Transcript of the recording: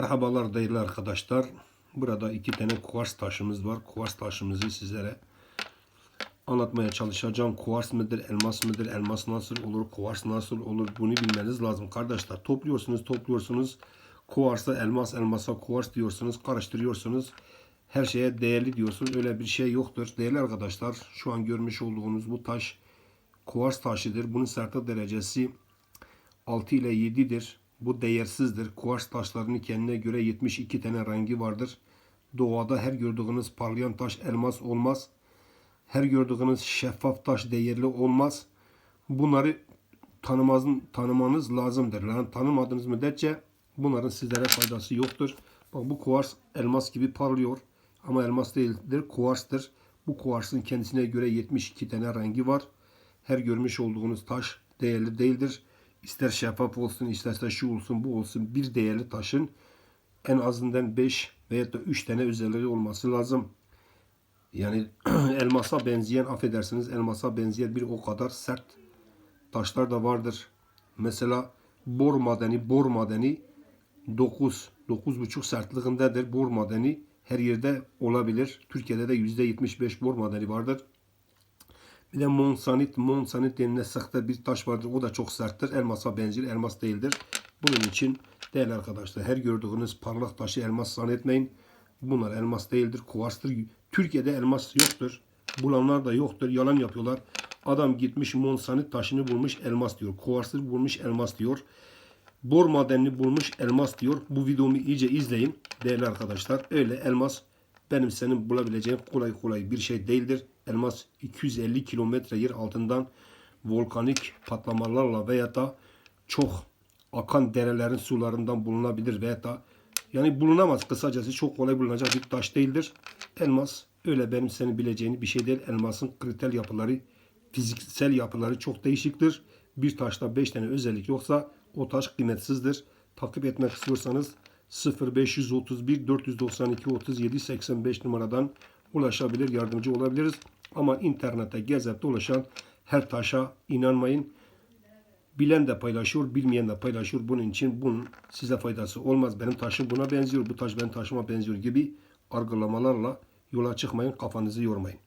Merhabalar değerli arkadaşlar. Burada iki tane kuvars taşımız var. Kuvars taşımızı sizlere anlatmaya çalışacağım. Kuvars mıdır, elmas mıdır, elmas nasıl olur, kuvars nasıl olur bunu bilmeniz lazım. Kardeşler topluyorsunuz, topluyorsunuz. Kuvarsa elmas, elmasa kuvars diyorsunuz, karıştırıyorsunuz. Her şeye değerli diyorsunuz. Öyle bir şey yoktur. Değerli arkadaşlar şu an görmüş olduğunuz bu taş kuvars taşıdır. Bunun sertlik derecesi 6 ile 7'dir. Bu değersizdir. Kuvars taşlarının kendine göre 72 tane rengi vardır. Doğada her gördüğünüz parlayan taş elmas olmaz. Her gördüğünüz şeffaf taş değerli olmaz. Bunları tanımaz, tanımanız lazımdır. Yani tanımadığınız müddetçe bunların sizlere faydası yoktur. Bak bu kuvars elmas gibi parlıyor. Ama elmas değildir, kuvarstır. Bu kuvarsın kendisine göre 72 tane rengi var. Her görmüş olduğunuz taş değerli değildir. İster şeffaf olsun, isterse şu olsun, bu olsun. Bir değerli taşın en azından 5 veya da 3 tane özelliği olması lazım. Yani elmasa benzeyen, affedersiniz elmasa benzeyen bir o kadar sert taşlar da vardır. Mesela bor madeni, bor madeni 9, 9,5 sertliğindedir. Bor madeni her yerde olabilir. Türkiye'de de %75 bor madeni vardır. Bir de monsanit, monsanit denilen sahte bir taş vardır. O da çok serttir. Elmasa benzer, elmas değildir. Bunun için değerli arkadaşlar her gördüğünüz parlak taşı elmas zannetmeyin. Bunlar elmas değildir, kuvarstır. Türkiye'de elmas yoktur. Bulanlar da yoktur. Yalan yapıyorlar. Adam gitmiş monsanit taşını bulmuş elmas diyor. Kuvarstır bulmuş elmas diyor. Bor madenini bulmuş elmas diyor. Bu videomu iyice izleyin değerli arkadaşlar. Öyle elmas benim senin bulabileceğin kolay kolay bir şey değildir. Elmas 250 kilometre yer altından volkanik patlamalarla veya da çok akan derelerin sularından bulunabilir veya da yani bulunamaz kısacası çok kolay bulunacak bir taş değildir. Elmas öyle benim senin bileceğini bir şey değil. Elmasın kritel yapıları, fiziksel yapıları çok değişiktir. Bir taşta 5 tane özellik yoksa o taş kıymetsizdir. Takip etmek istiyorsanız 0531 492 37 85 numaradan ulaşabilir, yardımcı olabiliriz. Ama internette gezip dolaşan her taşa inanmayın. Bilen de paylaşıyor, bilmeyen de paylaşıyor. Bunun için bunun size faydası olmaz. Benim taşım buna benziyor, bu taş benim taşıma benziyor gibi argılamalarla yola çıkmayın, kafanızı yormayın.